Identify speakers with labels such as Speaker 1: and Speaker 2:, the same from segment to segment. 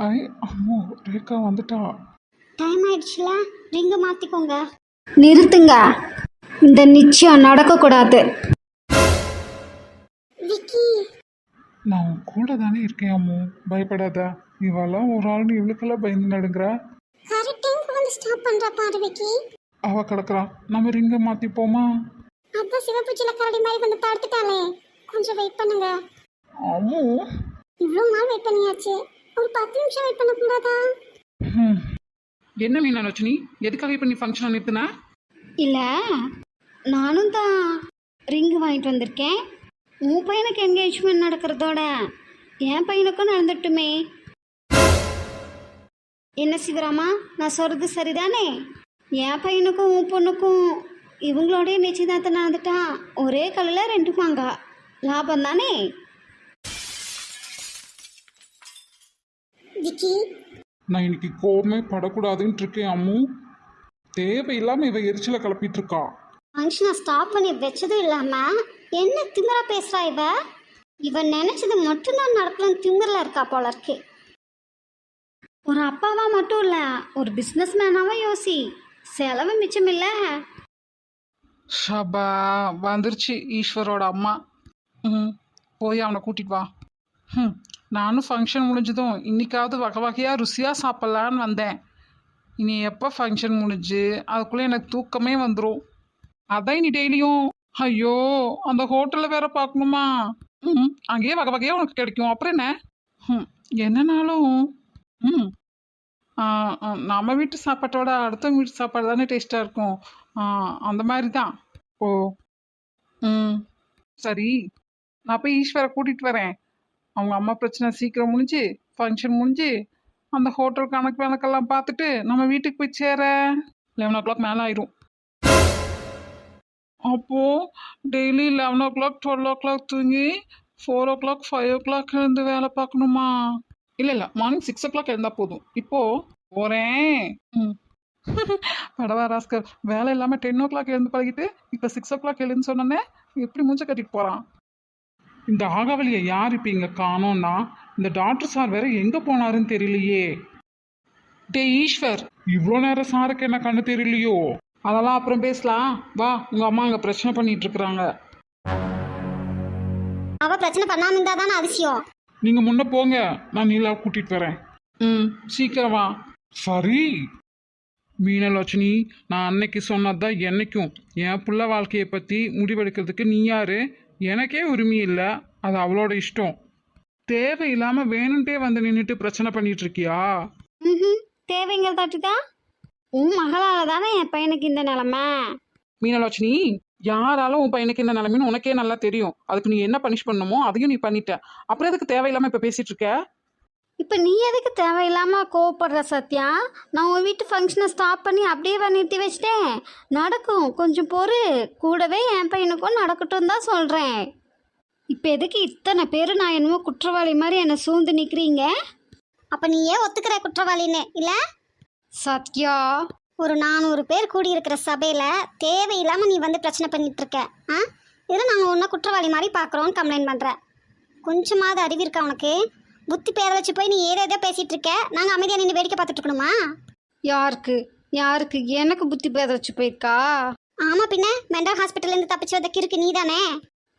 Speaker 1: ஐ அம்மோ ரேகா வந்துட்டா.
Speaker 2: டைம் ஆயிடுச்சுல ரிங்கு மாற்றிக்கோங்க நிறுத்துங்க. இந்த நிச்சயம் நடக்கக்கூடாது. விக்கி.
Speaker 1: நான் உன் கூட தானே இருக்கேன் அம்மு. பயப்படாத. இவெல்லாம் ஒரு ஆள்னு இவளுக்கெல்லாம் பயந்து நடுங்கிறா.
Speaker 2: கரெக்ட் டைம்க்கு வந்து ஸ்டாப் பண்ணுறா பாரு விக்கி.
Speaker 1: அவ கிடக்குறா. நம்ம ரிங்கை மாத்திப்போமா?
Speaker 2: அதான் சிவப்பு கரடி மாதிரி வந்து படுத்துட்டாளே கொஞ்சம் வெயிட் பண்ணுங்க.
Speaker 1: அம்மு.
Speaker 2: இவ்வளோ நாள் வெயிட் பண்ணியாச்சு. ஒரு பத்து நிமிஷம் வெயிட் பண்ணக்கூடாதா
Speaker 1: ஹம். என்ன மீனாலோச்சினி எதுக்காக இப்போ நீ ஃபங்க்ஷன் நிறுத்தின?
Speaker 2: இல்லை நானும் தான் ரிங்கு வாங்கிட்டு வந்திருக்கேன். உன் பையனுக்கு என்கேஜ்மெண்ட் நடக்கிறதோட என் பையனுக்கும் நடந்துட்டுமே. என்ன சிவராமா நான் சொல்கிறது சரிதானே? என் பையனுக்கும் உன் பொண்ணுக்கும் இவங்களோடய நிச்சயதார்த்தம் நடந்துட்டா ஒரே கல்லில் ரெண்டு மாங்கா. லாபம் தானே? விக்கி.
Speaker 1: நான் இன்னைக்கு கோவமே படக்கூடாதுன்ட்டு இருக்கேன் அம்மு. தேவையில்லாம இவ எரிச்சலை கிளப்பிட்டு இருக்கா
Speaker 2: ஃபங்க்ஷனை ஸ்டாப் பண்ணி வச்சதும் இல்லாமல் என்ன திமிரா பேசுகிறா இவ? இவன் நினச்சது மட்டும்தான் நடக்கணும்னு திமிரில் இருக்கா போல இருக்கு. ஒரு அப்பாவா மட்டும் இல்லை ஒரு பிஸ்னஸ் மேனாவும் யோசி. செலவு மிச்சம் இல்லை.
Speaker 1: ஷபா வந்துருச்சு ஈஸ்வரோட அம்மா. ம் போய் அவனை கூட்டிட்டு வா. ம் நானும் ஃபங்க்ஷன் முடிஞ்சதும் இன்றைக்காவது வகை வகையாக ருசியாக சாப்பிட்லான்னு வந்தேன். இனி எப்போ ஃபங்க்ஷன் முடிஞ்சு அதுக்குள்ளே எனக்கு தூக்கமே வந்துடும் அதான் இனி டெய்லியும் ஐயோ அந்த ஹோட்டலில் வேற பார்க்கணுமா? ம் அங்கேயே வகை வகையாக உனக்கு கிடைக்கும். அப்புறம் என்ன? ம் என்னனாலும் ம். ஆ, நம்ம வீட்டு சாப்பாட்டோட அடுத்தவங்க வீட்டு சாப்பாடு தானே டேஸ்ட்டாக இருக்கும். ஆ, அந்த மாதிரி தான் ஓ ம் சரி. நான் போய் ஈஸ்வரை கூட்டிகிட்டு வரேன். அவங்க அம்மா பிரச்சனை சீக்கிரம் முடிஞ்சு ஃபங்க்ஷன் முடிஞ்சு அந்த ஹோட்டல் கணக்கு வழக்கெல்லாம் பார்த்துட்டு நம்ம வீட்டுக்கு போய் சேர. லெவன் ஓ கிளாக் மேலே ஆயிரும். அப்போது daily eleven o'clock twelve o'clock தூங்கி four o'clock five o'clock இருந்து வேலை பார்க்கணுமா? இல்லை இல்லை மார்னிங் சிக்ஸ் ஓ கிளாக் எழுந்தா போதும். இப்போது போகிறேன் ம். படவா ராஸ்கர். வேலை இல்லாமல் டென் ஓ கிளாக் எழுந்து பழகிட்டு இப்போ சிக்ஸ் ஓ கிளாக் எழுந்து சொன்னோன்னே எப்படி மூஞ்ச கட்டிட்டு போகிறான் இந்த ஆகாவலியை யார் இப்போ இங்கே காணோம்னா இந்த டாக்டர் சார் வேற எங்கே போனாருன்னு தெரியலையே. டே ஈஸ்வர் இவ்வளோ நேரம் சாருக்கு என்ன கண்ணு தெரியலையோ? அதெல்லாம் அப்புறம் பேசலாம். வா உங்கள் அம்மா அங்கே பிரச்சனை பண்ணிட்டு இருக்கிறாங்க.
Speaker 2: அவ பிரச்சனை பண்ணாம இருந்தா தானே அதிசயம்.
Speaker 1: நீங்கள் முன்ன போங்க நான் நீலா கூட்டிகிட்டு வரேன். ம். சீக்கிரம் வா. சரி. மீனலட்சுமி நான் அன்னைக்கு சொன்னதுதான் என்னைக்கும். என் புள்ள வாழ்க்கையை பற்றி முடிவெடுக்கிறதுக்கு நீ யாரு? எனக்கே உரிமை இல்லை. அது அவளோட இஷ்டம். தேவையில்லாமல் வேணுன்ட்டே வந்து நின்றுட்டு பிரச்சனை பண்ணிட்டு இருக்கியா
Speaker 2: ம் தேவைங்கிறதாட்டு தான் உன் மகளால் தானே என் பையனுக்கு இந்த நிலமை.
Speaker 1: மீனலட்சுமி யாராலும் உன் பையனுக்கு என்ன நிலைமைன்னு உனக்கே நல்லா தெரியும். அதுக்கு நீ என்ன பனிஷ் பண்ணணுமோ அதையும் நீ பண்ணிட்ட. அப்புறம் எதுக்கு தேவையில்லாமல் இப்போ பேசிட்டு இருக்க
Speaker 2: இப்போ நீ எதுக்கு தேவையில்லாமல் கோவப்படுற சத்யா? நான் உன் வீட்டு ஃபங்க்ஷனை ஸ்டாப் பண்ணி அப்படியே நிறுத்தி வச்சிட்டேன். நடக்கும். கொஞ்சம் பொறு. கூடவே என் பையனுக்கும் நடக்கட்டும் தான் சொல்கிறேன் இப்போ எதுக்கு இத்தனை பேர் நான் என்னமோ குற்றவாளி மாதிரி என்னை சூழ்ந்து நிற்கிறீங்க அப்போ நீ ஏன் ஒத்துக்கிற குற்றவாளின்னு? இல்லை? சத்யா? ஒரு நானூறு பேர் கூடியிருக்கிற சபையில் தேவையில்லாமல் நீ வந்து பிரச்சனை பண்ணிட்டு இருக்க ஆ? இதில் நாங்கள் ஒன்றை குற்றவாளி மாதிரி பார்க்குறோன்னு கம்ப்ளைண்ட் பண்ணுற கொஞ்சமாவது அறிவு இருக்கா உனக்கு? புத்தி பேரை வச்சு போய் நீ ஏதோ ஏதோ பேசிட்டு இருக்க. நாங்கள் அமைதியாக நின்று வேடிக்கை பார்த்துட்டு இருக்கணுமா?
Speaker 3: யாருக்கு? யாருக்கு? எனக்கு புத்தி பேதச்சு போயிருக்கா?
Speaker 2: ஆமாம் பின்ன மெண்டல் ஹாஸ்பிட்டல்லேருந்து தப்பிச்சு வந்த கிறுக்கு நீ தானே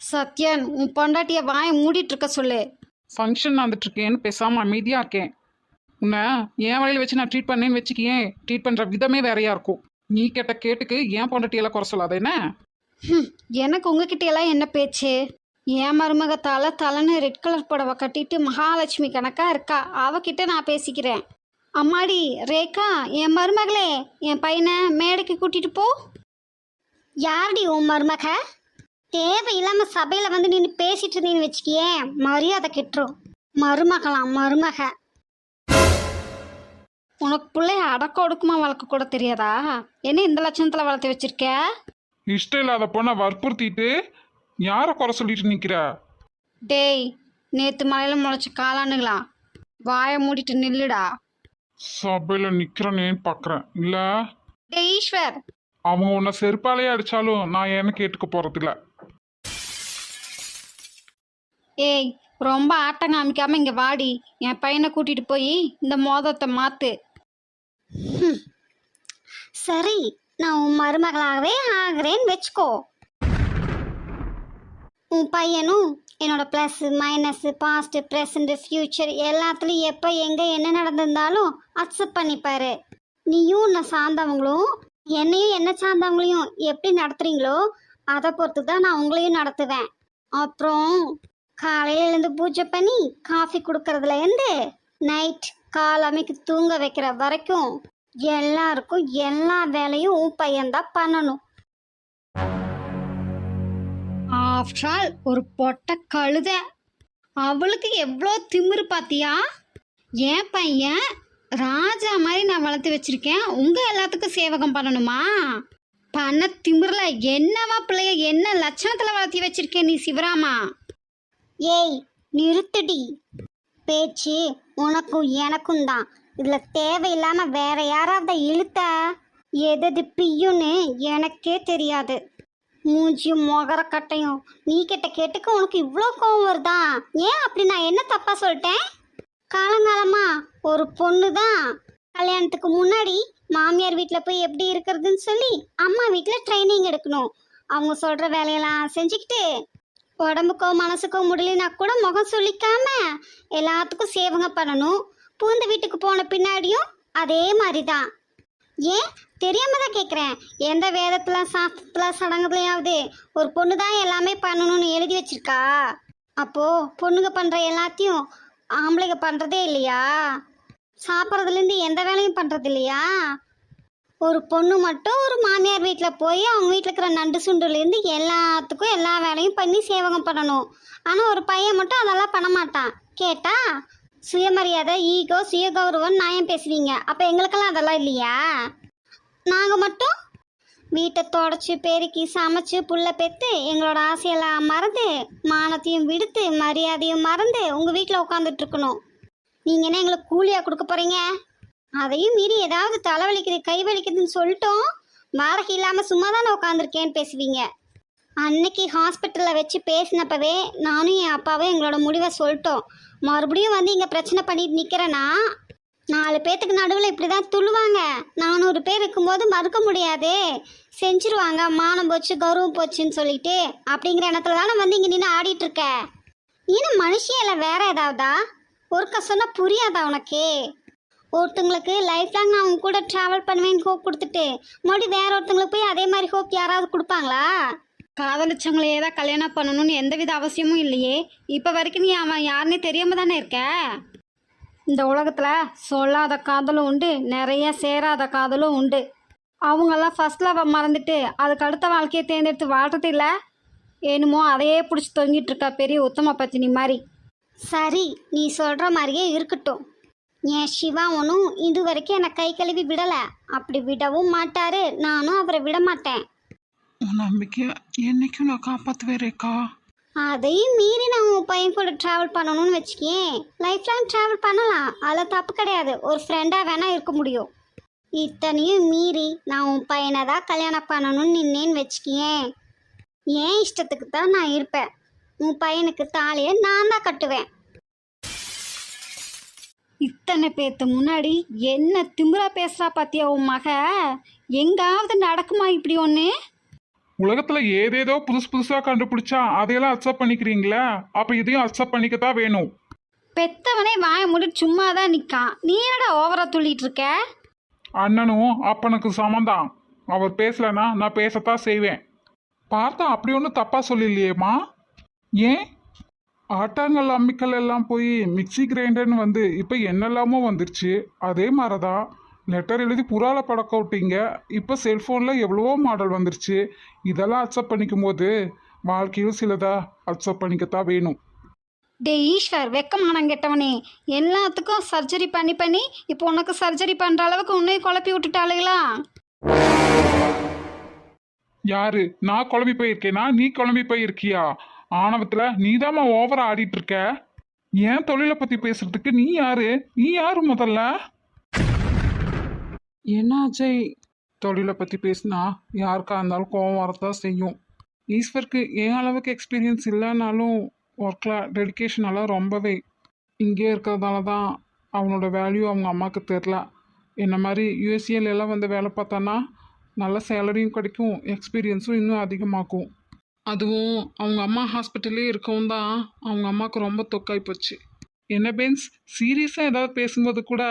Speaker 3: சத்யன் உன் பொண்டாட்டிய வாயை மூடிட்டு இருக்க சொல்லு.
Speaker 1: ஃபங்க்ஷன் நடந்துட்டு இருக்கேன்னு பேசாமல் அமைதியாக இருக்கேன். உன்னை என் வழியில் வச்சு நான் ட்ரீட் பண்ணேன்னு வச்சுக்கியேன் ட்ரீட் பண்ணுற விதமே வேறையாக இருக்கும். நீ கேட்ட கேட்டுக்கு ஏன் பொண்டாட்டியெல்லாம் குறை சொல்லாத என்ன?
Speaker 3: எனக்கு உங்ககிட்ட எல்லாம் என்ன பேச்சு? என் மருமக தலை தலைன்னு ரெட் கலர் புடவை கட்டிட்டு மகாலட்சுமி கணக்கா இருக்கா? அவகிட்ட நான் பேசிக்கிறேன். அம்மாடி ரேகா என் மருமகளே என் பையனை மேடைக்கு கூட்டிட்டு போ.
Speaker 2: யாரடி உன் மருமக? தேவையில்லாமல் சபையில் வந்து நின்று பேசிட்டு இருந்தீன்னு வச்சுக்கியேன் மரியாதை கெட்டுரும். மருமகளாம் மருமக?
Speaker 3: உனக்கு பிள்ளைய அடக்க ஒடுக்குமா வளர்க்க கூட தெரியாதா? என்ன இந்த லட்சணத்தில் வளர்த்து வச்சிருக்க?
Speaker 1: இஷ்டம் இல்லாத பொண்ணை வற்புறுத்திட்டு யாரை குறை சொல்லிட்டு நிற்கிற
Speaker 3: டேய் நேத்து மலையில முளைச்ச காளானுங்களா? வாயை மூடிட்டு நில்லுடா.
Speaker 1: சபையில் நிற்கிறனேன்னு பார்க்குறேன் இல்லை?
Speaker 3: டேய் ஈஸ்வர்.
Speaker 1: அவங்க உன்னை செருப்பாலேயே அடித்தாலும் நான் ஏன்னு கேட்டுக்க போகிறதில்ல
Speaker 3: ஏய் ரொம்ப ஆட்டம் காமிக்காம இங்கே வாடி. என் பையனை கூட்டிகிட்டு போய் இந்த மோதிரத்தை மாற்று
Speaker 4: சரி நான் உன் மருமகளாகவே ஆகிறேன்னு வச்சுக்கோ. உன் பையனும் என்னோட plus minus past present future எல்லாத்துலேயும் எப்போ எங்கே என்ன நடந்திருந்தாலும் அக்செப்ட் பண்ணிப்பாரு. நீயும் உன்னை சார்ந்தவங்களும் என்னையும் என்ன சார்ந்தவங்களையும் எப்படி நடத்துறீங்களோ அதை பொறுத்து தான் நான் உங்களையும் நடத்துவேன். அப்புறம் காலையிலேருந்து பூஜை பண்ணி காஃபி கொடுக்கறதுலேருந்து நைட் கால் அமைக்கு தூங்க வைக்கிற வரைக்கும் எல்லாருக்கும் எல்லா வேலையும் உன் பையன்தான் பண்ணணும்.
Speaker 3: ஆஃப்டர் ஆல் ஒரு பொட்டை கழுத. அவளுக்கு எவ்வளோ திமிரு பார்த்தியா என் பையன் ராஜா மாதிரி நான் வளர்த்து வச்சிருக்கேன். உங்கள் எல்லாத்துக்கும் சேவகம் பண்ணணுமா? பண்ண திமிரில் என்னவா பிள்ளைய என்ன லட்சணத்தில் வளர்த்தி வச்சிருக்கேன் நீ சிவராமா?
Speaker 4: ஏய் நிறுத்துடி. பேச்சு உனக்கும் எனக்கும் தான். இதில் தேவையில்லாமல் வேற யாராவது இழுத்த? எதது பியுன்னு எனக்கே தெரியாது. மூஞ்சியும் மொகர கட்டையும் நீ கிட்ட கேட்டுக்க உனக்கு இவ்வளோ கோவம் வருதா? ஏன் அப்படி நான் என்ன தப்பா சொல்லிட்டேன்? காலங்காலமா ஒரு பொண்ணு தான் கல்யாணத்துக்கு முன்னாடி மாமியார் வீட்டில் போய் எப்படி இருக்கிறதுன்னு சொல்லி அம்மா வீட்டில் ட்ரைனிங் எடுக்கணும். அவங்க சொல்கிற வேலையெல்லாம் செஞ்சுக்கிட்டு உடம்புக்கோ மனசுக்கோ முடியலனா கூட முகம் சொல்லிக்காம எல்லாத்துக்கும் சேவங்க பண்ணணும். பூந்த வீட்டுக்கு போன பின்னாடியும் அதே மாதிரி தான் ஏன் தெரியாம தான் கேட்குறேன் எந்த வேதத்தில் சாஸ்திரத்தில் சடங்குலையாவது ஒரு பொண்ணு தான் எல்லாமே பண்ணணும்னு எழுதி வச்சிருக்கா? அப்போ பொண்ணுங்க பண்ணுற எல்லாத்தையும் ஆம்பளைங்க பண்ணுறதே இல்லையா? சாப்பிட்றதுலேருந்து எந்த வேலையும் பண்ணுறது இல்லையா? ஒரு பொண்ணு மட்டும் ஒரு மாமியார் வீட்டில் போய் அவங்க வீட்டில் இருக்கிற நண்டு சுண்டுலேருந்து எல்லாத்துக்கும் எல்லா வேலையும் பண்ணி சேவகம் பண்ணணும். ஆனால் ஒரு பையன் மட்டும் அதெல்லாம் பண்ண மாட்டான். கேட்டா சுயமரியாதை ஈகோ சுயகௌரவம் நியாயம் பேசுவீங்க. அப்போ எங்களுக்கெல்லாம் அதெல்லாம் இல்லையா? நாங்கள் மட்டும் வீட்டை தொடச்சி பெருக்கி சமைச்சு புள்ள பெற்று எங்களோட ஆசையெல்லாம் மறந்து மானத்தையும் விடுத்து மரியாதையும் மறந்து உங்கள் வீட்டில் உட்காந்துட்டு இருக்கணும். நீங்கள் என்ன எங்களுக்கு கூலியாக கொடுக்க போகிறீங்க அதையும் மீறி ஏதாவது தலைவலிக்குது கை வலிக்குதுன்னு சொல்லிட்டோம். வாடகை இல்லாமல் சும்மா தானே உட்காந்துருக்கேன்னு பேசுவீங்க. அன்னைக்கு ஹாஸ்பிட்டலில் வச்சு பேசினப்பவே நானும் என் அப்பாவும் எங்களோட முடிவை சொல்லிட்டோம். மறுபடியும் வந்து இங்கே பிரச்சனை பண்ணிட்டு நிற்கிறேன்னா நாலு பேர்த்துக்கு நடுவில் இப்படி தான் துள்ளுவாங்க. நானூறு பேர் இருக்கும்போது மறுக்க முடியாதே. செஞ்சிருவாங்க. மானம் போச்சு கௌரவம் போச்சுன்னு சொல்லிட்டு அப்படிங்கிற இடத்துல தானே வந்து இங்கே நின்று ஆடிட்டுருக்க இன்னும் மனுஷியல வேற ஏதாவதா? ஒருக்க சொன்னால் புரியாதா உனக்கு? ஒருத்தங்களுக்கு லைஃப் லாங் நான் அவங்க கூட ட்ராவல் பண்ணுவேன்னு ஹோப் கொடுத்துட்டு மறுபடியும் வேற ஒருத்தங்களுக்கு போய் அதே மாதிரி ஹோப் யாராவது கொடுப்பாங்களா?
Speaker 3: காதலிச்சவங்களையே தான் கல்யாணம் பண்ணணும்னு எந்தவித அவசியமும் இல்லையே. இப்போ வரைக்கும் நீ அவன் யாருன்னே தெரியாமல் தானே இருக்க? இந்த உலகத்தில் சொல்லாத காதலும் உண்டு நிறைய சேராத காதலும் உண்டு. அவங்கெல்லாம் ஃபஸ்ட் லவ் மறந்துட்டு அதுக்கு அடுத்த வாழ்க்கையை தேர்ந்தெடுத்து வாழ்றது இல்லை? என்னமோ அதையே பிடிச்சி தொங்கிட்டு இருக்கா பெரிய உத்தம பத்தினி மாதிரி.
Speaker 4: சரி நீ சொல்கிற மாதிரியே இருக்கட்டும். என் சிவா ஒன்றும் இது வரைக்கும் என்னை கை கழுவி விடலை. அப்படி விடவும் மாட்டார் நானும் அவரை விட மாட்டேன்.
Speaker 1: உன் நம்பிக்கையை என்னைக்கும் நான் காப்பாற்றுவேன் ரேக்கா
Speaker 4: அதையும் மீறி நான் உன் பையன் கூட ட்ராவல் பண்ணணும்னு வச்சுக்கேன். லைஃப் லாங் ட்ராவல் பண்ணலாம். அதில் தப்பு கிடையாது. ஒரு ஃப்ரெண்டாக வேணால் இருக்க முடியும். இத்தனையும் மீறி நான் உன் பையனை தான் கல்யாணம் பண்ணணும்னு நின்னேன்னு வச்சுக்கியேன் ஏன் இஷ்டத்துக்கு தான் நான் இருப்பேன். உன் பையனுக்கு தாலியை நான் தான் கட்டுவேன்.
Speaker 3: இத்தனை பேர்த்து முன்னாடி என்ன திமுறா பேசுகிறா பார்த்தியா உன் மக? எங்காவது நடக்குமா இப்படி ஒன்று
Speaker 1: உலகத்தில் ஏதேதோ புதுசு புதுசாக கண்டுபிடிச்சா அதையெல்லாம் அக்செப்ட் பண்ணிக்கிறீங்களா? அப்போ இதையும் அக்செப்ட் பண்ணிக்க தான் வேணும்.
Speaker 3: பெத்தவனே வாய மூடி சும்மா தான் நிற்கான் நீ என்னடா ஓவரா துள்ளிட்டு இருக்க?
Speaker 1: அண்ணனும் அப்பனுக்கு சமந்தான். அவர் பேசலைன்னா நான் பேசத்தான் செய்வேன். பார்த்தா அப்படி ஒன்றும் தப்பாக சொல்லிலையேம்மா ஏன்? ஆட்டாங்கல் அம்மிக்கல் எல்லாம் போய் மிக்ஸி கிரைண்டர்னு வந்து இப்போ என்னெல்லாமோ வந்துருச்சு. அதே மாதிரி தான் லெட்டர் எழுதி புறால படக்க விட்டீங்க. இப்போ செல்ஃபோனில் எவ்வளவோ மாடல் வந்துருச்சு. இதெல்லாம் அக்செப்ட் பண்ணிக்கும் போது வாழ்க்கையும் சிலதா அக்செப்ட் பண்ணிக்கத்தான் வேணும்.
Speaker 3: டே ஈஸ்வர் வெக்கமானம் கெட்டவனே. எல்லாத்துக்கும் சர்ஜரி பண்ணி பண்ணி இப்போ உனக்கு சர்ஜரி பண்ணுற அளவுக்கு உன்னையும் குழப்பி விட்டுட்டாளுங்களா
Speaker 1: யாரு? நான் குழம்பி போயிருக்கேனா? நீ குழம்பி போயிருக்கியா? ஆணவத்துல நீதாம்மா ஓவரா ஆடிட்டு இருக்க. ஏன் தொழிலை பத்தி பேசுறதுக்கு? நீ யாரு? நீ யாரு முதல்ல? என்ன அஜய் தொழிலை பற்றி பேசினா யாருக்கா இருந்தாலும் கோவம் வரதான் செய்யும். ஈஸ்வருக்கு ஏன் அளவுக்கு எக்ஸ்பீரியன்ஸ் இல்லைனாலும் ஒர்க்கில் டெடிகேஷன் எல்லாம் ரொம்பவே. இங்கே இருக்கிறதால தான் அவனோட வேல்யூ அவங்க அம்மாவுக்கு தெரில என்ன மாதிரி யூஎஸ்ஏல எல்லாம் வந்து வேலை பார்த்தான்னா நல்ல சேலரியும் கிடைக்கும் எக்ஸ்பீரியன்ஸும் இன்னும் அதிகமாகும். அதுவும் அவங்க அம்மா ஹாஸ்பிட்டல்லே இருக்கவும் தான் அவங்க அம்மாவுக்கு ரொம்ப தொக்காய் போச்சு. என்ன பென்ஸ் சீரியஸாக ஏதாவது பேசும்போது கூட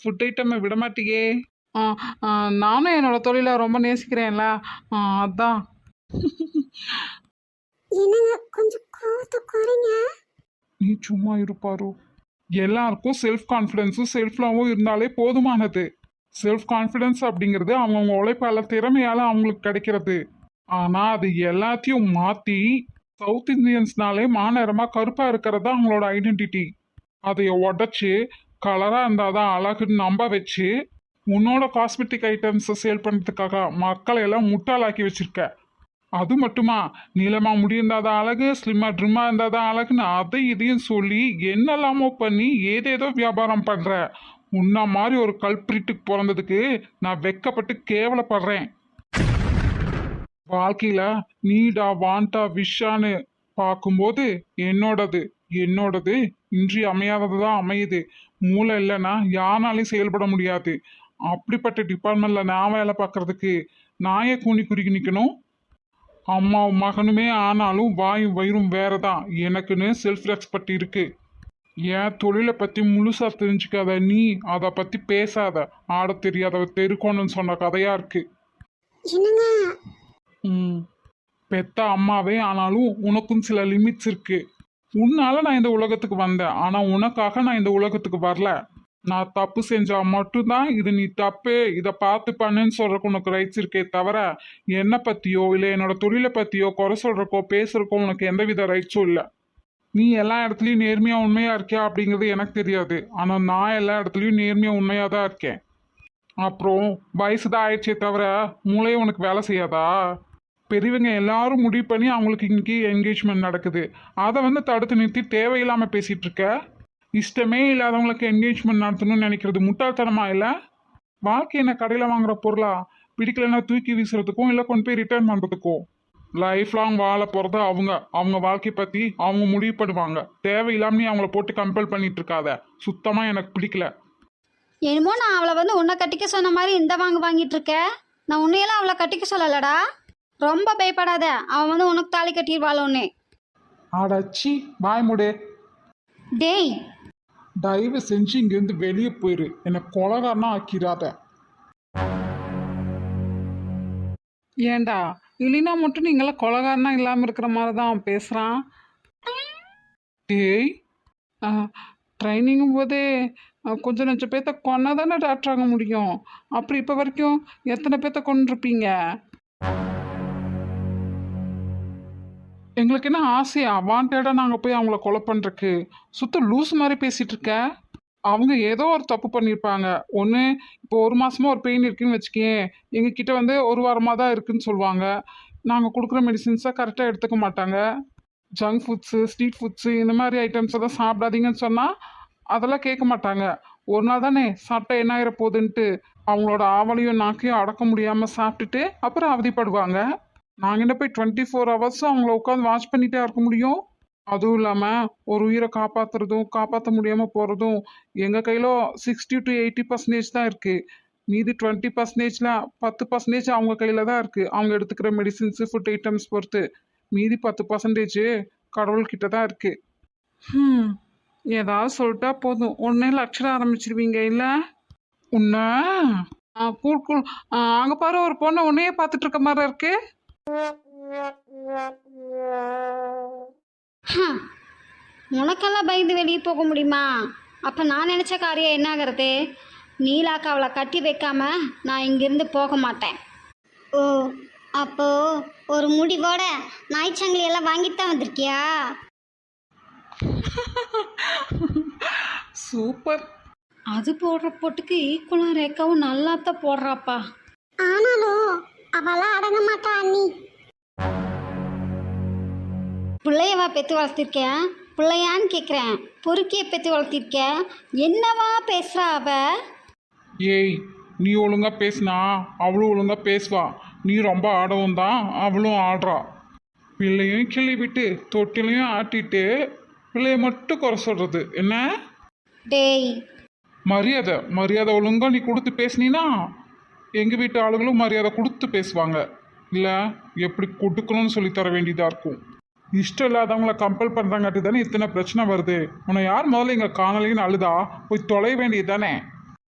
Speaker 1: ஃபுட் ஐட்டமை விட மாட்டியே ஆ ஆ, நானும் என்னோட தொழிலை ரொம்ப நேசிக்கிறேன்ல. ஆ, அதான்.
Speaker 2: என்னங்க கொஞ்சம் கோவத்தை குறைங்க
Speaker 1: நீ சும்மா இருப்பாரு எல்லாருக்கும் செல்ஃப் கான்ஃபிடென்ஸும் செல்ஃப் லவ்வும் இருந்தாலே போதுமானது. செல்ஃப் கான்ஃபிடென்ஸ் அப்படிங்கிறது அவங்கவுங்க உழைப்பால திறமையால அவங்களுக்கு கிடைக்கிறது. ஆனால் அது எல்லாத்தையும் மாற்றி சவுத் இந்தியன்ஸ்னாலே மாநேரமாக கருப்பாக இருக்கிறது தான் அவங்களோட ஐடென்டிட்டி அதை உடச்சி கலராக இருந்தால் தான் அழகுன்னு நம்ப வச்சு உன்னோட காஸ்மெட்டிக் ஐட்டம்ஸை சேல் பண்ணுறதுக்காக மக்களை எல்லாம் முட்டாளாக்கி வச்சிருக்க. அது மட்டுமா? நீளமாக முடி இருந்தால் தான் அழகு ஸ்லிம்மாக ட்ரிம்மாக இருந்தால் தான் அழகுன்னு அதை இதையும் சொல்லி என்னெல்லாமோ பண்ணி ஏதேதோ வியாபாரம் பண்ணுற உன்ன மாதிரி ஒரு கல்பிரிட்டுக்கு பிறந்ததுக்கு நான் வெக்கப்பட்டு கேவலப்படுறேன். வாழ்க்கையில் நீடா வாண்டா விஷான்னு பார்க்கும்போது என்னோடது என்னோடது இன்றி அமையாதது தான் அமையுது. மூளை இல்லைன்னா யாராலையும் செயல்பட முடியாது. அப்படிப்பட்ட டிபார்ட்மெண்ட்டில் நான் வேலை பார்க்கறதுக்கு ஏன் கூனி குறுக்கி நிற்கணும் அம்மாவும் மகனுமே ஆனாலும் வாயும் வயிறும் வேற தான் எனக்குன்னு செல்ஃப் ரெஸ்பெக்ட் இருக்கு. என் தொழிலை பற்றி முழுசா தெரிஞ்சுக்காத நீ அதை பற்றி பேசாத. ஆட தெரியாதவ தெருக்கோணுன்னு சொன்ன கதையா இருக்கு. ம். பெத்த அம்மாவே ஆனாலும் உனக்கும் சில லிமிட்ஸ் இருக்கு. உன்னால நான் இந்த உலகத்துக்கு வந்தேன். ஆனால் உனக்காக நான் இந்த உலகத்துக்கு வரல. நான் தப்பு செஞ்சா மட்டும்தான் இது நீ தப்பு. இதை பார்த்து பண்ணுன்னு சொல்றக்கு உனக்கு ரைட்ஸ் இருக்கே தவிர என்னை பற்றியோ இல்லை என்னோட தொழிலை பற்றியோ குறை சொல்றக்கோ பேசுறக்கோ உனக்கு எந்தவித ரைட்ஸும் இல்லை. நீ எல்லா இடத்துலையும் நேர்மையாக உண்மையாக இருக்கியா அப்படிங்கிறது எனக்கு தெரியாது. ஆனால் நான் எல்லா இடத்துலையும் நேர்மையாக உண்மையாக தான் இருக்கேன். அப்புறம் வயசு தான் ஆயிடுச்சே தவிர மூளையை உனக்கு வேலை செய்யாதா? பெரியவங்க எல்லாரும் முடிவு பண்ணி அவங்களுக்கு இன்னைக்கு என்கேஜ்மெண்ட் நடக்குது. அதை வந்து தடுத்து நிறுத்தி தேவையில்லாமல் பேசிகிட்டு இருக்க. இஷ்டமே இல்லாதவங்களுக்கு என்கேஜ்மெண்ட் நடத்தணும்னு நினைக்கிறது. முட்டாள்தனமா இல்லை? வாழ்க்கை என்ன கடையில் வாங்குற பொருளா? பிடிக்கலைன்னா தூக்கி வீசுறதுக்கும் இல்லை கொண்டு போய் ரிட்டர்ன் பண்ணுறதுக்கும் லைஃப் லாங் வாழ போகிறது அவங்க. அவங்க வாழ்க்கையை பற்றி அவங்க முடிவு பண்ணுவாங்க தேவையில்லாம நீ அவங்கள போட்டு கம்பல் பண்ணிட்டு இருக்காத. சுத்தமாக எனக்கு பிடிக்கல.
Speaker 3: என்னமோ நான் அவளை வந்து உன்னை கட்டிக்க சொன்ன மாதிரி இந்த வாங்க வாங்கிட்டு இருக்க. நான் உன்னையெல்லாம் அவளை கட்டிக்க சொல்லலடா. ரொம்ப பயப்படாத. அவன் வந்து உனக்கு தாலி கட்டிடுவாள் ஒன்று
Speaker 1: அடச்சி வாய் முடு.
Speaker 3: டேய்
Speaker 1: தயவு செஞ்சு இங்கேருந்து வெளியே போயிரு. என்னை கொலகாரனா ஆக்கிடாத ஏண்டா? இல்லைனா மட்டும் நீங்களாம் கொலகாரனா இல்லாமல் இருக்கிற மாதிரி தான் அவன் பேசுகிறான் டேய். ட்ரைனிங்கும் போதே கொஞ்சம் நஞ்சம் பேர்த்த கொன்னா தானே டாக்டர் ஆக முடியும். அப்படி இப்போ வரைக்கும் எத்தனை பேர்த்த கொண்டிருப்பீங்க எங்களுக்கு என்ன ஆசையா? வாண்டடாக நாங்கள் போய் அவங்கள கொலை பண்ணுறக்கு சுத்த லூஸ் மாதிரி பேசிகிட்டு இருக்க. அவங்க ஏதோ ஒரு தப்பு பண்ணியிருப்பாங்க ஒன்று இப்போ ஒரு மாதமாக ஒரு பெயின் இருக்குன்னு வச்சுக்கேன் எங்ககிட்ட வந்து ஒரு வாரமாக தான் இருக்குதுன்னு சொல்லுவாங்க. நாங்கள் கொடுக்குற மெடிசின்ஸை கரெக்டாக எடுத்துக்க மாட்டாங்க. ஜங்க் ஃபுட்ஸு ஸ்ட்ரீட் ஃபுட்ஸு இந்த மாதிரி ஐட்டம்ஸ் எல்லாம் சாப்பிடாதீங்கன்னு சொன்னால் அதெல்லாம் கேட்க மாட்டாங்க. ஒரு நாள் தானே சாப்பிட்டா என்ன ஆகிற போகுதுன்ட்டு அவங்களோட ஆவலையும் நாக்கையும் அடக்க முடியாமல் சாப்பிட்டுட்டு அப்புறம் அவதிப்படுவாங்க. நாங்கள் என்ன போய் டுவெண்ட்டி ஃபோர் ஹவர்ஸும் அவங்கள உட்காந்து வாட்ச் பண்ணிட்டே இருக்க முடியும்? அதுவும் இல்லாமல் ஒரு உயிரை காப்பாற்றுறதும் காப்பாற்ற முடியாமல் போகிறதும் எங்கள் கையில் சிக்ஸ்டி டு எயிட்டி பர்சன்டேஜ் தான் இருக்குது மீதி டுவெண்ட்டி பர்சன்டேஜில் பத்து பர்சன்டேஜ் அவங்க கையில் தான் இருக்குது அவங்க எடுத்துக்கிற மெடிசின்ஸு ஃபுட் ஐட்டம்ஸ் பொறுத்து. மீதி பத்து பர்சன்டேஜ் கடவுள்கிட்ட தான் இருக்குது ம் ஏதாவது சொல்லிட்டா போதும். உடனே லட்சண ஆரம்பிச்சிருவீங்க இல்லை? உன்ன? ஆ கூழ் அங்கே பாரு ஒரு பொண்ணை உன்னையே பார்த்துட்டு இருக்க மாதிரி இருக்கு.
Speaker 3: உனக்கெல்லாம் பயந்து வெளியே போக முடியுமா? அப்போ நான் நினச்ச காரியம் என்ன ஆகிறது நீலாக்கு அவளை கட்டி வைக்காம நான் இங்கிருந்து போக மாட்டேன்.
Speaker 2: ஓ அப்போ ஒரு முடிவோட நாய்ச்சங்கிலி எல்லாம் வாங்கிட்டு தான் வந்திருக்கியா?
Speaker 1: சூப்பர்
Speaker 3: அது போடுற போட்டுக்கு ஈக்குவலாக ரேக்காவும் நல்லாத்தான் போடுறாப்பா.
Speaker 2: ஆனாலும் அவெல்லாம் அடங்க மாட்டா அண்ணி.
Speaker 3: பிள்ளையவா பெற்று வளர்த்திருக்கேன் பிள்ளையான்னு கேட்குறேன் பொறுக்கியை பெற்று வளர்த்திருக்கேன் என்னவா பேசுகிறா அவ?
Speaker 1: ஏய் நீ ஒழுங்கா பேசினா அவளும் ஒழுங்கா பேசுவா. நீ ரொம்ப ஆடவும் தான் அவளும் ஆடுறா.
Speaker 5: பிள்ளையும் கிள்ளி விட்டு தொட்டிலையும் ஆட்டிட்டு பிள்ளைய மட்டும் குறை சொல்றது. என்ன?
Speaker 3: டேய்.
Speaker 5: மரியாதை மரியாதை ஒழுங்கா நீ கொடுத்து பேசுனீன்னா எங்கள் வீட்டு ஆளுங்களும் மரியாதை கொடுத்து பேசுவாங்க. இல்லை எப்படி கொடுக்கணும்னு சொல்லி தர வேண்டியதாக இருக்கும். இஷ்டம் இல்லாதவங்கள கம்பல் பண்ணுறாங்காட்டி தானே இத்தனை பிரச்சனை வருது. உன்னை யார் முதல்ல இங்கே காணலைன்னு அழுதா? போய் தொலைய வேண்டியது தானே.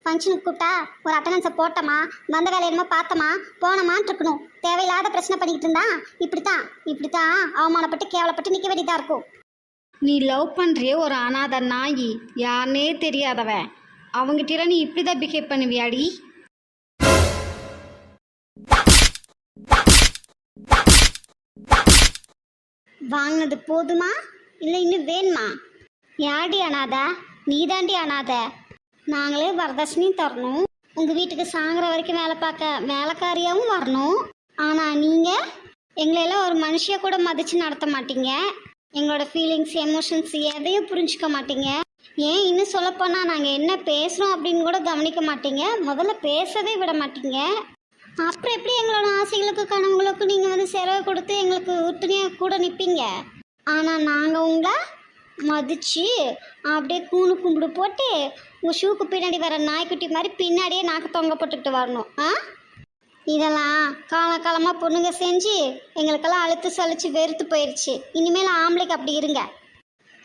Speaker 4: ஃபங்க்ஷனுக்கு கூப்பிட்டா ஒரு அட்டண்டன்ஸை போட்டோமா? வந்த வேலை என்னமோ பார்த்தோமா? போனோமான்னு இருக்கணும். தேவையில்லாத பிரச்சனை பண்ணிக்கிட்டு இருந்தா? இப்படித்தான். இப்படித்தான் அவமானப்பட்டு கேவலப்பட்டு நிற்க வேண்டியதாக இருக்கும்.
Speaker 3: நீ லவ் பண்ணுறிய ஒரு அனாதை நாயி. யாருனே தெரியாதவன். அவங்ககிட்ட நீ இப்படி தான் பிஹேவ் பண்ணுவியாடி?
Speaker 4: வாங்கினது போதுமா? இல்லை இன்னும் வேணுமா? யாடி அனாத நீ தாண்டி அனாதை. நாங்களே வரதட்சணி தரணும். உங்கள் வீட்டுக்கு சாங்கிற வரைக்கும் வேலை பார்க்க வேலைக்காரியாகவும் வரணும். ஆனால் நீங்கள் எங்களையெல்லாம் ஒரு மனுஷிய கூட மதித்து நடத்த மாட்டீங்க. எங்களோட ஃபீலிங்ஸ் எமோஷன்ஸ் எதையும் புரிஞ்சுக்க மாட்டீங்க. ஏன் இன்னும் சொல்லப்போனால் நாங்கள் என்ன பேசுகிறோம் அப்படின்னு கூட கவனிக்க மாட்டீங்க. முதல்ல பேசவே விட மாட்டீங்க. அப்புறம் எப்படி எங்களோட ஆசைகளுக்கு கனவுகளுக்கு நீங்கள் வந்து செலவு கொடுத்து எங்களுக்கு உறுதுணையாக கூட நிற்பீங்க ஆனால் நாங்கள் உங்களை மதித்து அப்படியே கூணு கும்பிடு போட்டு உங்கள் ஷூக்கு பின்னாடி வர நாய்க்குட்டி மாதிரி பின்னாடியே நாக்கு தொங்க போட்டுக்கிட்டு வரணும். ஆ? இதெல்லாம் காலகாலமாக பொண்ணுங்க செஞ்சு எங்களுக்கெல்லாம் அழுத்து சலிச்சு வெறுத்து போயிடுச்சு இனிமேல் ஆம்பளைக்கு அப்படி இருங்க.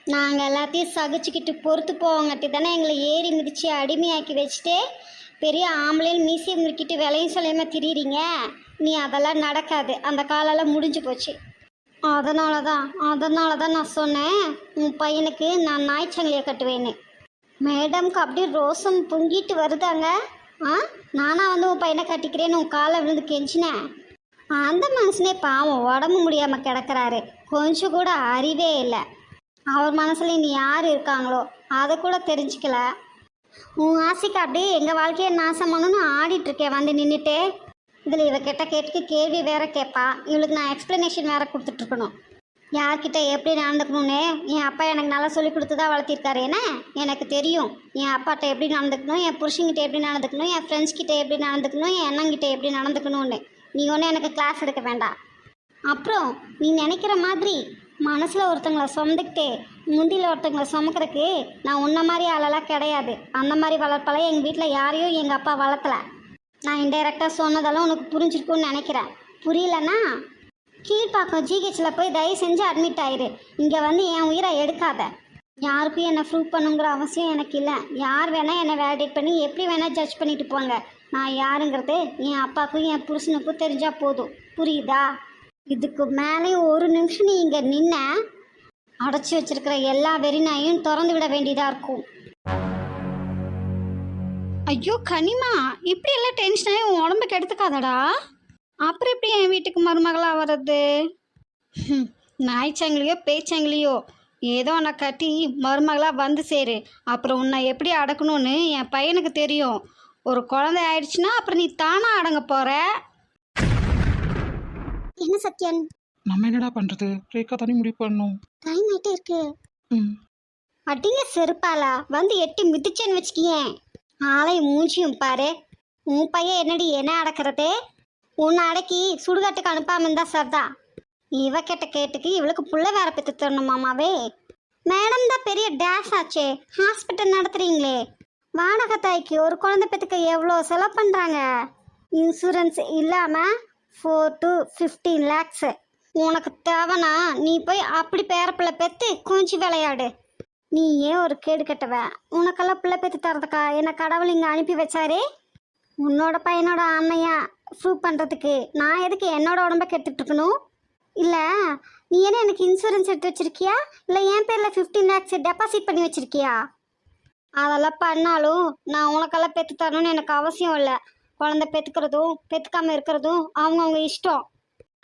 Speaker 4: நாங்கள் எல்லாத்தையும் சகிச்சுக்கிட்டு பொறுத்து போவங்காட்டி தானே எங்களை ஏறி மிதித்து அடிமையாக்கி வச்சுட்டு பெரிய ஆம்பளையில் மீசியை முறுக்கிட்டு விலையும் சொல்லாம திரியிறீங்க? நீ அதெல்லாம் நடக்காது. அந்த காலெல்லாம் முடிஞ்சு போச்சு. அதனால தான் அதனால தான் நான் சொன்னேன் உன் பையனுக்கு நான் நாய்ச்சங்கிலியை கட்டுவேன்னு. மேடம்க்கு அப்படியே ரோசம் பொங்கிட்டு வருதாங்க? ஆ? நானாக வந்து உன் பையனை கட்டிக்கிறேன்னு உன் காலை விழுந்து கெஞ்சினேன். அந்த மனுஷனே பாவம் உடம்பு முடியாமல் கிடக்கிறாரு. கொஞ்சம் கூட அறிவே இல்லை. அவர் மனசில் இனி யார் இருக்காங்களோ அதை கூட தெரிஞ்சுக்கல. உன் ஆசைக்கு அப்படியே எங்கள் வாழ்க்கையை நாசம் பண்ணணும்னு ஆடிட்டு இருக்கேன் வந்து நின்றுட்டு இதில் இவக்கிட்ட கிட்ட கேட்டு கேள்வி வேற கேட்பா இவளுக்கு நான் எக்ஸ்ப்ளனேஷன் வேற கொடுத்துட்ருக்கணும் யார்கிட்ட எப்படி நடந்துக்கணும்னு? என் அப்பா எனக்கு நல்லா சொல்லி கொடுத்து தான் வளர்த்திருக்காரு. என்ன? எனக்கு தெரியும். என் அப்பாட்ட எப்படி நடந்துக்கணும்? என் புருஷன்கிட்ட எப்படி நடந்துக்கணும்? என் ஃப்ரெண்ட்ஸ்கிட்ட எப்படி நடந்துக்கணும்? என் அண்ணங்கிட்ட எப்படி நடந்துக்கணும்னு. நீ ஒன்றும் எனக்கு கிளாஸ் எடுக்க வேண்டாம். அப்புறம் நீ நினைக்கிற மாதிரி மனசில் ஒருத்தங்களை சொந்துக்கிட்டு முந்தியில் ஒருத்தங்களை சுமக்கிறதுக்கு நான் உன்ன மாதிரி ஆளெல்லாம் கிடையாது. அந்த மாதிரி வளர்ப்பால எங்கள் வீட்டில் யாரையும் எங்கள் அப்பா வளர்த்தல நான் இன்டைரக்டாக சொன்னதெல்லாம் உனக்கு புரிஞ்சிருக்கும்னு நினைக்கிறேன். புரியலன்னா கீழ்ப்பாக்கம் ஜிஹெச்சில் போய் தயவு செஞ்சு அட்மிட் ஆயிரு. இங்கே வந்து என் உயிரை எடுக்காத. யாருக்கும் என்னை ப்ரூவ் பண்ணுங்கிற அவசியம் எனக்கு இல்லை. யார் வேணால் என்னை வேலிடேட் பண்ணி எப்படி வேணால் ஜட்ஜ் பண்ணிட்டு போங்க. நான் யாருங்கிறது என் அப்பாவுக்கும் என் புருஷனுக்கும் தெரிஞ்சால் போதும். புரியுதா? இதுக்கு மேலே ஒரு நிமிஷம் நீ இங்கே நின்ன அடைச்சி வச்சிருக்கிற எல்லா வெறிநாயும் திறந்து விட வேண்டியதாக இருக்கும்.
Speaker 3: ஐயோ கனிமா இப்படி எல்லாம் டென்ஷன் ஆகி உன் உடம்புக்கு எடுத்துக்காதடா. அப்புறம் எப்படி என் வீட்டுக்கு மருமகளாக வர்றது? ஹம், நாய்ச்சங்கிலியோ பேச்சங்கிலியோ ஏதோ உன்னை கட்டி மருமகளாக வந்து சேரு. அப்புறம் உன்னை எப்படி அடக்கணும்னு என் பையனுக்கு தெரியும். ஒரு குழந்தை ஆயிடுச்சுன்னா அப்புறம் நீ தானா அடங்க போகிற
Speaker 4: என்ன சத்யன்.
Speaker 1: நம்ம என்னடா பண்ணுறது ரேகா தானே முடிவு பண்ணணும்.
Speaker 4: டைம் ஆகிட்டே இருக்கு.
Speaker 1: ம்.
Speaker 4: அடிங்க செருப்பாலா வந்து எட்டி மிதிச்சேன்னு வச்சுக்கியேன். ஆளை மூஞ்சியும் பாரு. உன் பையன் என்னடி என்ன அடக்கிறது? உன்னை அடக்கி சுடுகாட்டுக்கு அனுப்பாம இருந்தா சரிதான் இவ கேட்ட கேட்டுக்கு இவளுக்கு புள்ள வேற பெற்று தரணுமாமாவே மேடம் தான் பெரிய டேஷ் ஆச்சே. ஹாஸ்பிட்டல் நடத்துறீங்களே. வாடகை தாய்க்கு ஒரு குழந்தை பெற்றுக்க எவ்வளோ செலவு பண்ணுறாங்க இன்சூரன்ஸ் இல்லாமல் ஃபோர் டு ஃபிஃப்டீன் லேக்ஸு உனக்கு தேவைனா நீ போய் அப்படி பேரப்பிள்ளை பெற்று கொஞ்சம் விளையாடு. நீ ஏன் ஒரு கேடு கட்டவ? உனக்கெல்லாம் பிள்ளை பெற்று தரதுக்கா? என்னை கடவுள் இங்கே அனுப்பி வச்சாரே? உன்னோட பையனோட அண்ணையா? ப்ரூவ் பண்ணுறதுக்கு நான் எதுக்கு என்னோட உடம்ப கெடுத்துட்டு இருக்கணும்? இல்லை நீ என்ன எனக்கு இன்சூரன்ஸ் எடுத்து வச்சிருக்கியா? இல்லை என் பேரில் ஃபிஃப்டீன் லேக்ஸ் டெபாசிட் பண்ணி வச்சிருக்கியா? அதெல்லாம் பண்ணாலும் நான் உனக்கெல்லாம் பெற்று தரணும்னு எனக்கு அவசியம் இல்லை. குழந்தை பெற்றுக்கிறதும் பெற்றுக்காமல் இருக்கிறதும் அவங்கவுங்க இஷ்டம்.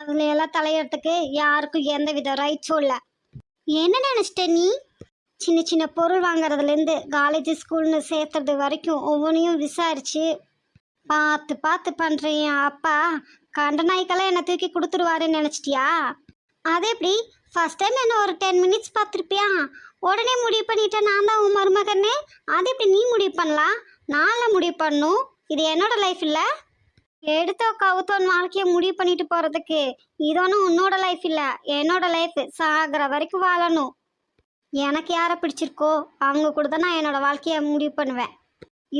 Speaker 4: அதில் எல்லாம் தலையிடத்துக்கு யாருக்கும் எந்த வித ரைட்ஸும் இல்லை. என்ன நினச்சிட்ட நீ? சின்ன சின்ன பொருள் வாங்குறதுலேருந்து காலேஜ் ஸ்கூல்னு சேர்த்துறது வரைக்கும் ஒவ்வொன்றையும் விசாரித்து பார்த்து பார்த்து பண்ணுறேன் அப்பா கண்ட நாய்க்கெல்லாம் என்னை தூக்கி கொடுத்துருவாருன்னு நினச்சிட்டியா? அது எப்படி? ஃபர்ஸ்ட் டைம் என்ன ஒரு டென் மினிட்ஸ் பார்த்துருப்பியா? உடனே முடிவு பண்ணிட்டேன். நான் தான் உன் மருமகன்னு அது எப்படி நீ முடிவு பண்ணலாம்? நான்லாம் முடிவு பண்ணும் இது என்னோட லைஃப் இல்லை. எடுத்தோ கவுத்தோன்னு வாழ்க்கையை முடிவு பண்ணிட்டு போகிறதுக்கு இது ஒன்றும் உன்னோட லைஃப் இல்லை. என்னோட லைஃப் சாகிற வரைக்கும் வாழணும். எனக்கு யாரை பிடிச்சிருக்கோ அவங்க கூட தான் நான் என்னோட வாழ்க்கையை முடிவு பண்ணுவேன்.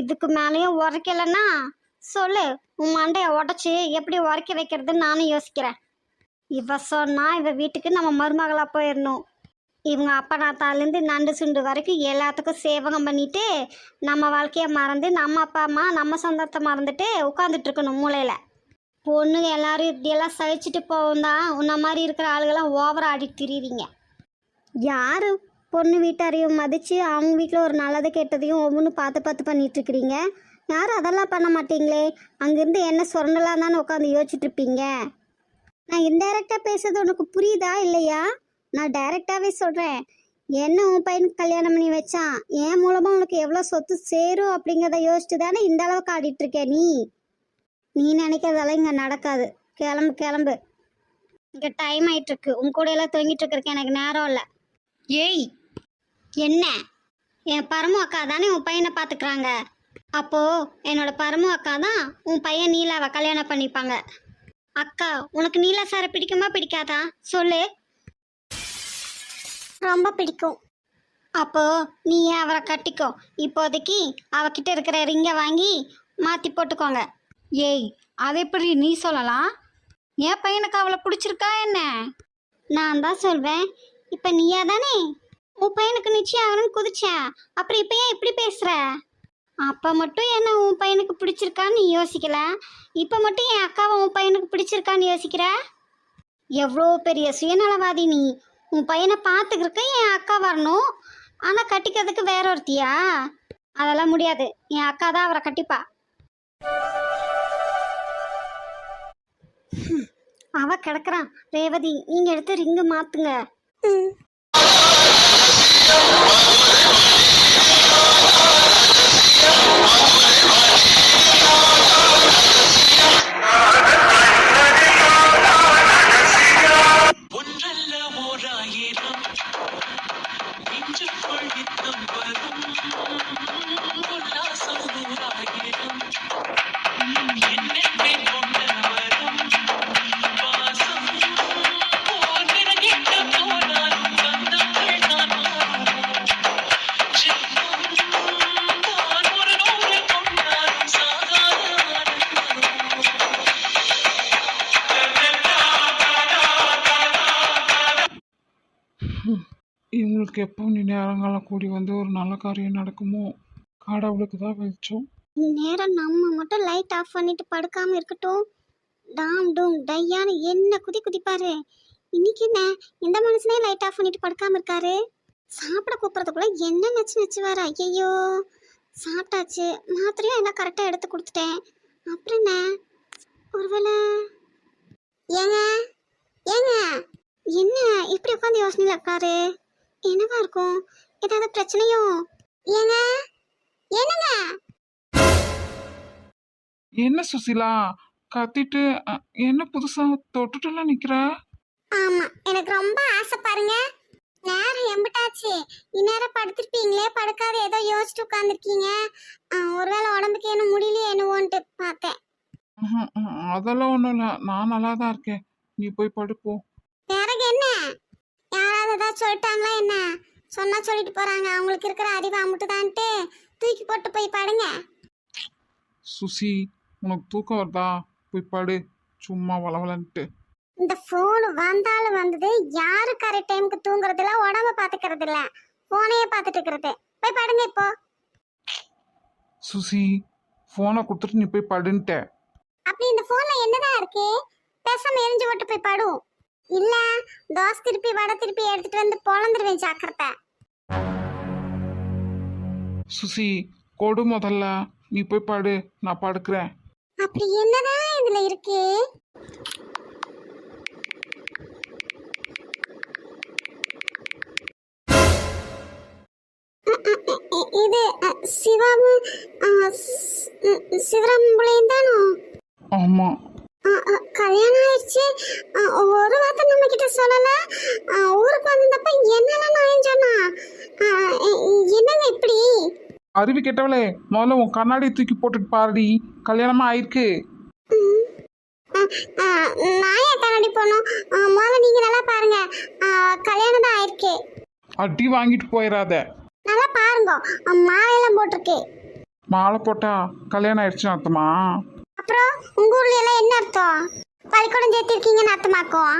Speaker 4: இதுக்கு மேலேயும் உரைக்கலைன்னா சொல்லு. உன் மண்டையை உடச்சி எப்படி உரைக்க வைக்கிறதுன்னு நானும் யோசிக்கிறேன். இவ சொன்னா இவ வீட்டுக்கு நம்ம மருமகளாக போயிடணும். இவங்க அப்பா நாத்தாலேருந்து நண்டு சுண்டு வரைக்கும் எல்லாத்துக்கும் சேவகம் பண்ணிட்டு நம்ம வாழ்க்கையை மறந்து நம்ம அப்பா அம்மா நம்ம சொந்தத்தை மறந்துட்டு உட்காந்துட்டு இருக்கணும் மூளையில். பொண்ணுங்க எல்லாரும் இப்படியெல்லாம் சகிச்சுட்டு போகும் தான் உன்ன மாதிரி இருக்கிற ஆளுகெல்லாம் ஓவர் ஆடி திரியுறீங்க. யார் பொண்ணு வீட்டாரையும் மதித்து அவங்க வீட்டில் ஒரு நல்லது கெட்டதையும் ஒவ்வொன்று பார்த்து பார்த்து பண்ணிட்டுருக்குறீங்க யாரும் அதெல்லாம் பண்ண மாட்டீங்களே? அங்கேருந்து என்ன சுரண்டலாம் தானே உட்காந்து யோசிச்சுட்ருப்பீங்க நான் இன்டைரக்டாக பேசுறது உனக்கு புரியுதா இல்லையா? நான் டைரெக்டாகவே சொல்கிறேன் என்ன உன் பையனுக்கு கல்யாணம் பண்ணி வச்சான்? என் மூலமாக உனக்கு எவ்வளோ சொத்து சேரும் அப்படிங்கிறத யோசிச்சு தானே இந்த அளவுக்கு ஆடிட்டுருக்க நீ? நீ நினைக்கிறதெல்லாம் இங்கே நடக்காது. கிளம்பு கிளம்பு. இங்கே டைம் ஆயிட்டுருக்கு. உன் கூட எல்லாம் தொங்கிட்டு இருக்கிறதுக்கு எனக்கு நேரம் இல்லை.
Speaker 3: ஏய்
Speaker 4: என்ன? என் பரமு அக்கா தானே உன் பையனை பார்த்துக்குறாங்க. அப்போ என்னோட பரமு அக்கா தான் உன் பையன் நீலாவை கல்யாணம் பண்ணிப்பாங்க. அக்கா உனக்கு நீலா சாரை பிடிக்குமா பிடிக்காதா? சொல்லு. ரொம்ப பிடிக்கும். அப்போ நீ அவரை கட்டிக்கோ. இப்போதைக்கு அவகிட்ட இருக்கிற ரிங்கை வாங்கி மாற்றி போட்டுக்கோங்க.
Speaker 3: ஏய் அதை எப்படி நீ சொல்லலாம்? என் பையனுக்கு அவளை பிடிச்சிருக்கா என்ன?
Speaker 4: நான் தான் சொல்வேன். இப்போ நீயா தானே? உன் பையனுக்கு நிச்சயம் ஆகணும்னு குதிச்ச. அப்புறம் இப்போ ஏன் இப்படி பேசுற? அப்போ மட்டும் என்ன உன் பையனுக்கு பிடிச்சிருக்கான்னு யோசிக்கல? இப்போ மட்டும் என் அக்காவை உன் பையனுக்கு பிடிச்சிருக்கான்னு யோசிக்கிற? எவ்வளோ பெரிய சுயநலவாதி நீ. உன் பையனை பார்த்துக்கிறக்க என் அக்கா வரணும். ஆனால் கட்டிக்கிறதுக்கு வேற ஒருத்தியா? அதெல்லாம் முடியாது. என் அக்கா தான் அவரை கட்டிப்பா. அவ கிடக்குறான் ரேவதி நீங்க எடுத்து ரிங்கு மாத்துங்க. ம்.
Speaker 1: கூடி வந்து ஒரு நல்ல காரியம் நடக்குமோ? கடவுளுக்கு தான் வெளிச்சம்.
Speaker 4: நேரம் நம்ம மட்டும் லைட் ஆஃப் பண்ணிட்டு படுக்காம இருக்கட்டும். டாம் டூம் டையான்னு என்ன குதி குதிப்பாரு? இன்னைக்கு என்ன? இந்த மனுஷனே லைட் ஆஃப் பண்ணிட்டு படுக்காம இருக்காரு? சாப்பிட கூப்பிட்றதுக்குள்ள என்ன நச்சு நச்சு வர ஐயோ சாப்பிட்டாச்சு. மாத்திரையும் எல்லாம் கரெக்டாக எடுத்து கொடுத்துட்டேன். அப்புறம் என்ன? ஒருவேளை ஏங்க? ஏங்க? என்ன? இப்படி உட்காந்து யோசனையில் இருக்காரு. என்னவா இருக்கும்? ஏதாவது பிரச்சனையோ ஏங்க? என்னங்க?
Speaker 1: என்ன சுசிலா? கத்திட்டு அ, என்ன புதுசா தொட்டுட்டுலாம் நிக்கிற?
Speaker 4: ஆமா எனக்கு ரொம்ப ஆசை பாருங்க. நேரம் எம்பிட்டாச்சு. இந்நேரம் படுத்திருப்பீங்களே படுக்காத ஏதோ யோசிச்சுட்டு உட்காந்துருக்கீங்க ஒருவேளை உடம்புக்கு என்ன முடியலையே என்னவோன்ட்டு பார்த்தேன்.
Speaker 1: ம்ஹும், ம், அதெல்லாம் ஒன்றும் இல்லை. நான் நல்லா தான் இருக்கேன். நீ போய் படுப்போ.
Speaker 4: பிறகு என்ன? யாராவது ஏதாவது சொல்லிட்டாங்களா என்ன? சொன்னா சொல்லிட்டு போறாங்க. அவங்களுக்கு இருக்கிற அறிவு அமுட்டுதான்ட்டு தூக்கி போட்டு போய் படுங்க.
Speaker 1: சுசி உனக்கு தூக்கம் வருதா? போய் படு. சும்மா வளவலன்ட்டு
Speaker 4: இந்த ஃபோன் வந்தாலும் வந்தது. யாரு கரெக்ட் டைமுக்கு தூங்குறது இல்ல உடம்ப பாத்துக்கிறது இல்ல போனையே பார்த்துட்டு இருக்கிறது. போய் படுங்க இப்போ.
Speaker 1: சுசி ஃபோனை கொடுத்துட்டு நீ போய் படுன்ட்ட.
Speaker 4: அப்படி இந்த போன்ல என்னதான் இருக்கு? பேசாம எரிஞ்சு விட்டு போய் படும் இல்ல தோசை திருப்பி வடை திருப்பி எடுத்துட்டு வந்து பொழந்துருவேன் ஜாக்கிரதை
Speaker 1: சுசி கொடு முதல்ல. நீ போய் படு நான் படுக்கிறேன்.
Speaker 4: அப்படி என்னதான் இதுல இருக்கு? இது அ, சிவாவும் அ, ஸ்- ம், சிவராமபுளையும் தானோ?
Speaker 1: ஆமா.
Speaker 4: கல்யாணம் ஆயிடுச்சு. ஒரு வார்த்தை நம்ம கிட்ட சொல்லல ஊருக்கு வந்தப்ப என்னெல்லாம் நான் சொன்னா? என்னங்க இப்படி?
Speaker 1: அருவி கெட்டவளே முதல்ல உன் கண்ணாடி தூக்கி போட்டுட்டு பாருடி. கல்யாணமா ஆயிருக்கு.
Speaker 2: நான் ஏன் கண்ணாடி ஆ, முதல்ல நீங்க நல்லா பாருங்க. கல்யாணம் தான் ஆயிருக்கு.
Speaker 1: அடி வாங்கிட்டு போயிடாத
Speaker 2: நல்லா பாருங்க. மாலையெல்லாம் போட்டிருக்கு.
Speaker 1: மாலை போட்டா கல்யாணம் ஆயிடுச்சுன்னு அர்த்தமா?
Speaker 2: அப்புறம் உங்க ஊர்ல எல்லாம் என்ன அர்த்தம்? பள்ளிக்கூடம் சேர்த்திருக்கீங்கன்னு அர்த்தமாக்கும்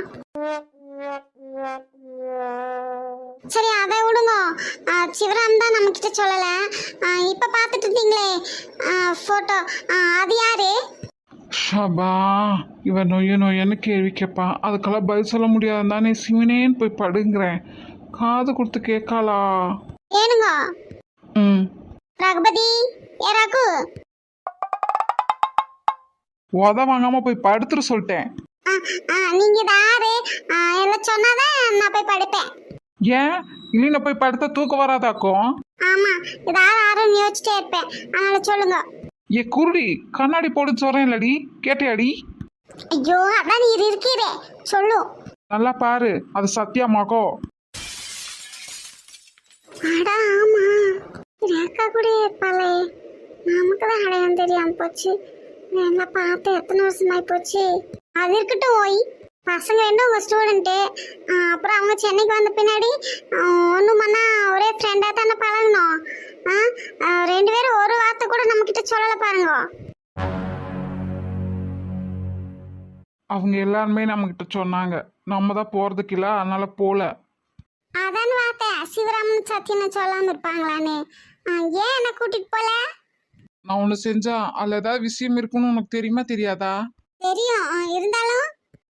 Speaker 2: சரி அதை விடுங்க. சிவராம் தான் நம்ம கிட்ட சொல்லல இப்ப பார்த்துட்டு இருந்தீங்களே. போட்டோ அது யாரு?
Speaker 1: ஷபா இவன் நொய்ய நொய்யன்னு கேள்வி கேட்பான் அதுக்கெல்லாம் பதில் சொல்ல முடியாது தானே சிவனேன்னு போய் படுங்கிறேன். காது கொடுத்து கேட்காளா?
Speaker 2: ஏனுங்க?
Speaker 1: ம்.
Speaker 2: ரகுபதி? ஏ ரகு?
Speaker 1: உத வாங்காம போய் படுத்துரு சொல்லிட்டேன்.
Speaker 2: நீங்க யாரு? எல்லாம் சொன்னாதான் நான் போய் படிப்பேன்.
Speaker 1: ஏன்? இல்லைன்னா போய் படுத்தா தூக்கம் வராதாக்கும்
Speaker 2: ஆமா இது யார் யாருன்னு யோசிச்சிட்டே இருப்பேன். அதனால சொல்லுங்க.
Speaker 1: ஏ குருடி கண்ணாடி போடுன்னு சொல்றேன் இல்லடி கேட்டியாடி?
Speaker 2: ஐயோ அதான் நீ இருக்கீரே சொல்லு.
Speaker 1: நல்லா பாரு அது சத்யா மகோ.
Speaker 2: அடா ஆமா. ரேக்கா கூட இருப்பாளே. நமக்கு தான் அடையாளம் தெரியாம போச்சு. என்ன பார்த்து எத்தனை வருஷமாயி போச்சு? அது இருக்கட்டும் ஓய். பசங்க ரெண்டும் உங்க ஸ்டூடெண்ட்டு அப்புறம் அவங்க சென்னைக்கு வந்த பின்னாடி ஒன்றும் பண்ணா ஒரே ஃப்ரெண்டாக தானே பழகணும் ஆ, ரெண்டு பேரும் ஒரு வார்த்தை கூட நம்ம கிட்ட சொல்லலை பாருங்க.
Speaker 1: அவங்க எல்லாருமே நம்மக்கிட்ட சொன்னாங்க. நம்ம தான் போகிறதுக்கு இல்லை அதனால போகல
Speaker 2: அதான் வார்த்தை சிவராமன் சத்தியனை சொல்லாம இருப்பாங்களான்னு. ஏன் என்ன கூட்டிட்டு போல?
Speaker 1: நான் ஒன்று செஞ்சா அதில் ஏதாவது விஷயம் இருக்குன்னு உனக்கு தெரியுமா தெரியாதா?
Speaker 2: தெரியும். ஆ, இருந்தாலும்?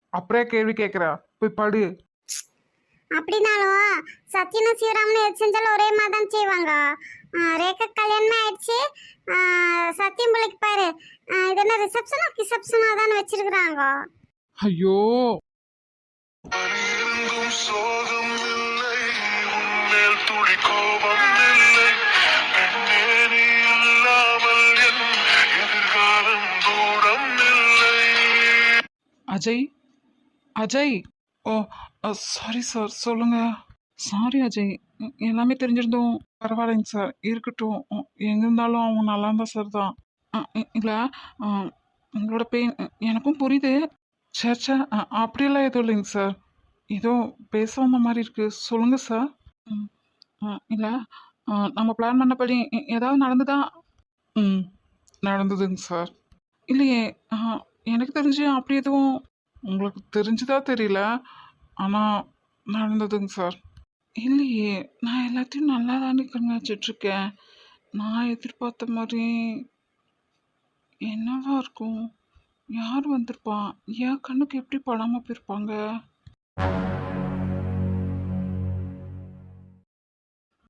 Speaker 1: அப்புறம் ஏன் கேள்வி கேட்குறா போய் படு.
Speaker 2: அப்படின்னாலும் சத்யனும் சிவராமனும் எது செஞ்சாலும் ஒரே மாதிரி தான் செய்வாங்க. ஆ, ரேகா கல்யாணமே ஆயிடுச்சு. ஆ, சத்தியம் பிள்ளைக்கு பாரு. இது என்ன ரிசப்ஷனா ரிசப்ஷனா தானே வச்சிருக்கிறாங்க.
Speaker 1: ஐயோ.
Speaker 6: சோகம் இல்லை. உன்மேல் துளி கோபம் இல்லை.
Speaker 1: Ajay? Ajay? Oh sorry sir சொல்லுங்க. சாரி அஜய் எல்லாமே தெரிஞ்சிருந்தோம். பரவாயில்லைங்க சார் இருக்கட்டும். உ, எங்க இருந்தாலும் அவங்க நல்லா இருந்தா சார் தான். இல்லை உங்களோட பெயின் எனக்கும் புரியுது. சே அப்படியெல்லாம் எதுவும் இல்லைங்க சார் ஏதோ பேச வந்த மாதிரி இருக்கு. சொல்லுங்க சார் இல்லை நம்ம பிளான் பண்ணபடி ஏதாவது நடந்துதா? ம் நடந்ததுங்க சார் இல்லையே ஆ, எனக்கு தெரிஞ்சு அப்படி எதுவும் உங்களுக்கு தெரிஞ்சுதா தெரியல. ஆனால் நடந்ததுங்க சார். இல்லையே நான் எல்லாத்தையும் நல்லா தானே கண்காணிச்சிட்ருக்கேன் நான் எதிர்பார்த்த மாதிரி என்னவா இருக்கும்? யார் வந்திருப்பா? என் கண்ணுக்கு எப்படி படாமல் போயிருப்பாங்க?